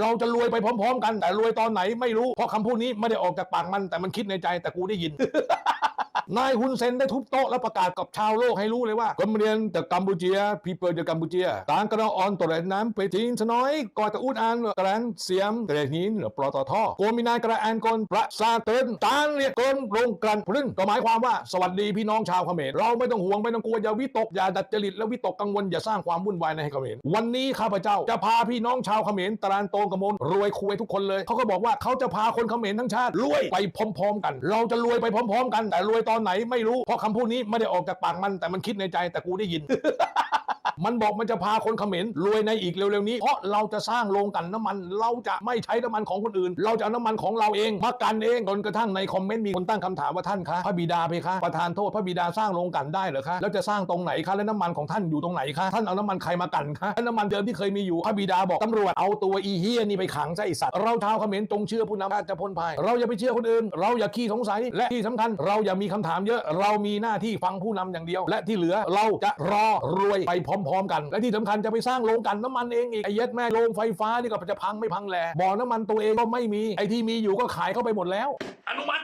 เราจะรวยไปพร้อม ๆ กันแต่รวยตอนไหนไม่รู้เพราะคำพูดนี้ไม่ได้ออกจากปากมันแต่มันคิดในใจแต่กูได้ยิน นายฮุนเซนได้ทุบโต๊ะและประกาศกับชาวโลกให้รู้เลยว่าคนเรียนจากกัมพูเชียพีเปิลจากกัมพูเชียต่างกระออนตัวแรงน้ำไปทิ้งสน้อยก่อตะอุดอันกระแรงเสียมกระหินหรือปลอตทโกมินายกระแอนกลประสาเตินตานเรียกกลโรงกลั่นพรึ่งก็หมายความว่าสวัสดีพี่น้องชาวเขมรเราไม่ต้องห่วงไม่ต้องกลัวอย่าวิตกอย่าดัดจริตและวิตกกังวลอย่าสร้างความวุ่นวายในเขมรวันนี้ข้าพเจ้าจะพาพี่น้องชาวเขมรตรานโตงกมลรวยคุยทุกคนเลยเขาก็บอกว่าเขาจะพาคนเขมรทั้งชาติรวยไปพร้อม ๆ กัน เราจะรวยไปพร้อม ๆ กันแต่รวยตอนไหนไม่รู้เพราะคำพูดนี้ไม่ได้ออกจากปากมันแต่มันคิดในใจแต่กูได้ยิน มันบอกมันจะพาคนเขมรรวยในอีกเร็วๆนี้ เพราะเราจะสร้างโรงกันน้ำมัน เราจะไม่ใช้น้ำมันของคนอื่น เราจะเอาน้ำมันของเราเองมากันเองจนกระทั่งในคอมเมนต์มีคนตั้งคำถามว่าท่านคะพระบิดาเพคะประธานโทษพระบิดาสร้างโรงกันได้เหรอคะแล้วจะสร้างตรงไหนคะแล้วน้ำมันของท่านอยู่ตรงไหนคะท่านเอาน้ำมันใครมากันคะน้ำมันเดิมที่เคยมีอยู่พระบิดาบอกตำรวจเอาตัวอีเฮียนี่ไปขังซะไอสัตว์เราชาวเขมรจงเชื่อผู้นำราชจะพ้นภัยเราอย่าไปเชื่อคนอื่น เราอย่าขี้สงสัยและที่สำคัญเราอย่ามีคำถามเยอะ เรามีหน้าที่ฟังผู้นำอย่างเดียว และที่เหลือเราจะรอรวยไปพร้อมๆกัน และที่สำคัญจะไปสร้างโรงกันน้ำมันเองอีกไอ้เย็ดแม่โรงไฟฟ้านี่ก็จะพังไม่พังแหล่บ่อน้ำมันตัวเองก็ไม่มีไอ้ที่มีอยู่ก็ขายเข้าไปหมดแล้ว อนุมัติ